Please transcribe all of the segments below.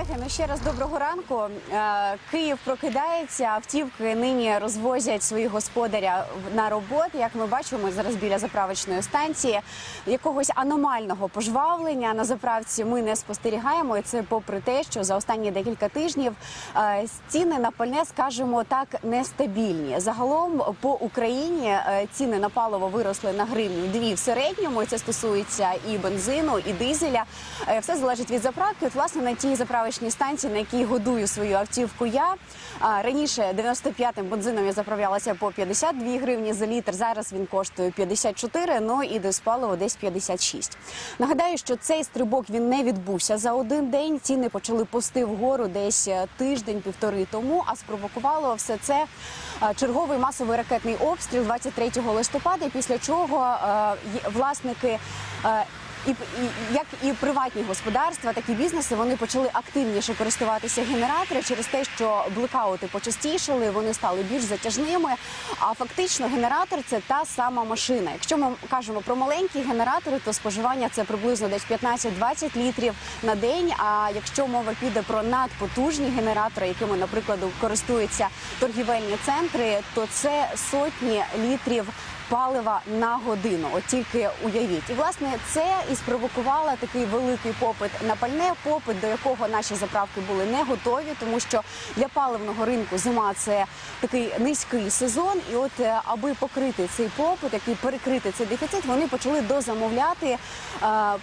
Колеги, ну ще раз доброго ранку. Е, Київ прокидається. Автівки нині розвозять своїх господаря на роботу. Як ми бачимо, зараз біля заправочної станції. Якогось аномального пожвавлення на заправці ми не спостерігаємо. І це попри те, що за останні декілька тижнів е, ціни на пальне, скажімо так, нестабільні. Загалом по Україні е, ціни на паливо виросли на гривню дві в середньому. Це стосується і бензину, і дизеля. Все залежить від заправки. От, власне, на тій заправочній станції, на якій годую свою автівку, я раніше 95-м бензином я заправлялася по 52 гривні за літр. Зараз він коштує 54, ну і диспаливо десь 56. Нагадаю, що цей стрибок він не відбувся за один день. Ціни почали пости вгору десь е, тиждень-півтори тому. А спровокувало все це е, черговий масовий ракетний обстріл 23 листопада. Після чого е, власники. І, і як і приватні господарства, так і бізнеси вони почали активніше користуватися генераторами через те, що блекаути почастішали, вони стали більш затяжними. А фактично генератор це та сама машина. Якщо ми кажемо про маленькі генератори, то споживання це приблизно десь 15-20 літрів на день. А якщо мова піде про надпотужні генератори, якими, наприклад, користуються торгівельні центри, то це сотні літрів палива на годину. От тільки уявіть, і власне це і спровокувало такий великий попит на пальне, попит до якого наші заправки були не готові, тому що для паливного ринку зима це такий низький сезон. І от е, аби покрити цей попит, який перекрити цей дефіцит, вони почали дозамовляти е,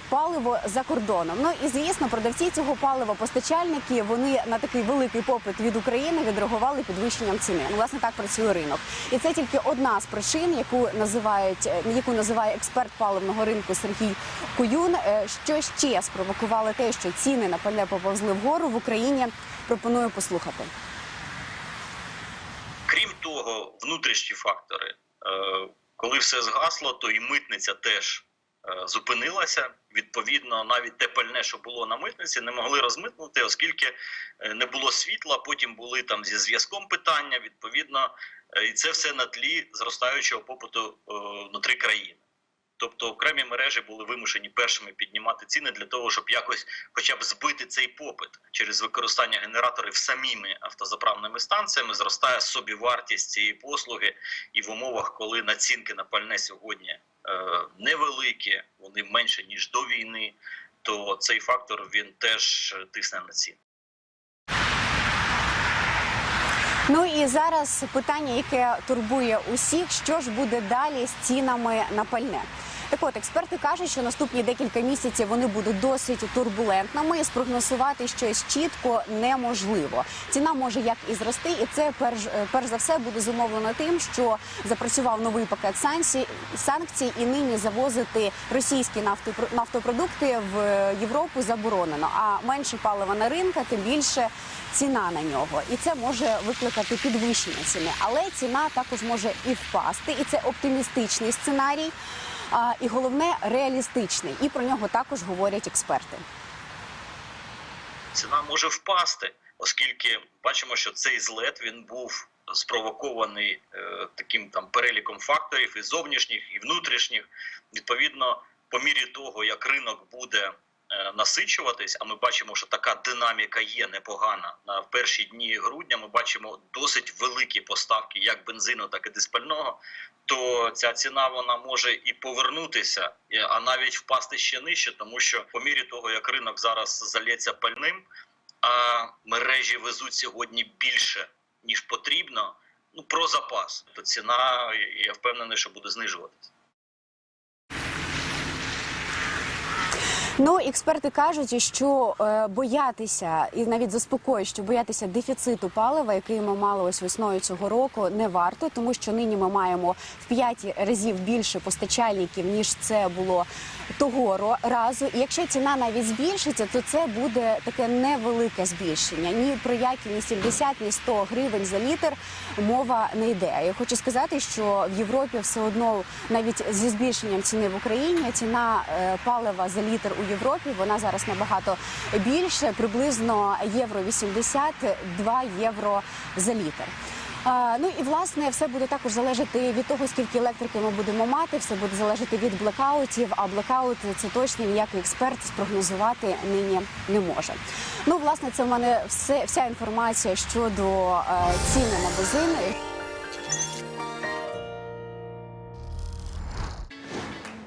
паливо за кордоном. Ну і звісно, продавці цього палива, постачальники, вони на такий великий попит від України відреагували підвищенням ціни. Ну, власне, так працює ринок, і це тільки одна з причин, яку називають е, яку називає експерт паливного ринку Сергій Куюн. Е, Що ще спровокувало те, що ціни на пальне поповзли вгору в Україні? Пропоную послухати. Крім того, внутрішні фактори. Е, Коли все згасло, то і митниця теж зупинилася. Відповідно, навіть те пальне, що було на митниці, не могли розмитнути, оскільки е, не було світла. Потім були там зі зв'язком питання. Відповідно, е, і це все на тлі зростаючого попиту е, внутрі країни. Тобто окремі мережі були вимушені першими піднімати ціни для того, щоб якось, хоча б збити цей попит через використання генераторів самими автозаправними станціями, зростає собівартість цієї послуги, і в умовах, коли націнки на пальне сьогодні е, невеликі, вони менше ніж до війни, то цей фактор він теж е, тисне на ціни. Ну і зараз питання, яке турбує усіх, що ж буде далі з цінами на пальне. Так от експерти кажуть, що наступні декілька місяців вони будуть досить турбулентними. і Спрогнозувати щось чітко неможливо. Ціна може як і зрости, і це перш, е, перш за все буде зумовлено тим, що запрацював новий пакет санкцій, санкцій, і нині завозити російські нафтопро- нафтопродукти в Європу заборонено. А менше палива на ринку, тим більше ціна на нього, і це може викликати підвищення ціни. Але ціна також може і впасти, і це оптимістичний сценарій. А, і головне реалістичний, і про нього також говорять експерти. ціна може впасти, оскільки бачимо, що цей злет він був спровокований е, таким там переліком факторів і зовнішніх, і внутрішніх. Відповідно, по мірі того, як ринок буде насичуватись, а ми бачимо, що така динаміка є непогана. На перші дні грудня ми бачимо досить великі поставки як бензину, так і диспального. То ця ціна вона може і повернутися, а навіть впасти ще нижче, тому що по мірі того, як ринок зараз залється пальним, а мережі везуть сьогодні більше ніж потрібно. Ну про запас, то ціна я впевнений, що буде знижуватися. Ну, експерти кажуть, що е, боятися і навіть заспокоюють, що боятися дефіциту палива, який ми мали ось весною цього року, не варто, тому що нині ми маємо в п'ять разів більше постачальників ніж це було того разу. І якщо ціна навіть збільшиться, то це буде таке невелике збільшення. Ні про які ні 70, ні 100 гривень за літр мова не йде. Я хочу сказати, що в Європі все одно навіть зі збільшенням ціни в Україні ціна е, палива за літр у Європі вона зараз набагато більше, приблизно євро 80, 2 євро за літр. Ну і власне все буде також залежати від того, скільки електрики ми будемо мати. Все буде залежати від блекаутів. А блекаут це точно ніякий експерт спрогнозувати нині не може. Ну, власне, це в мене все вся інформація щодо е, ціни на бензин.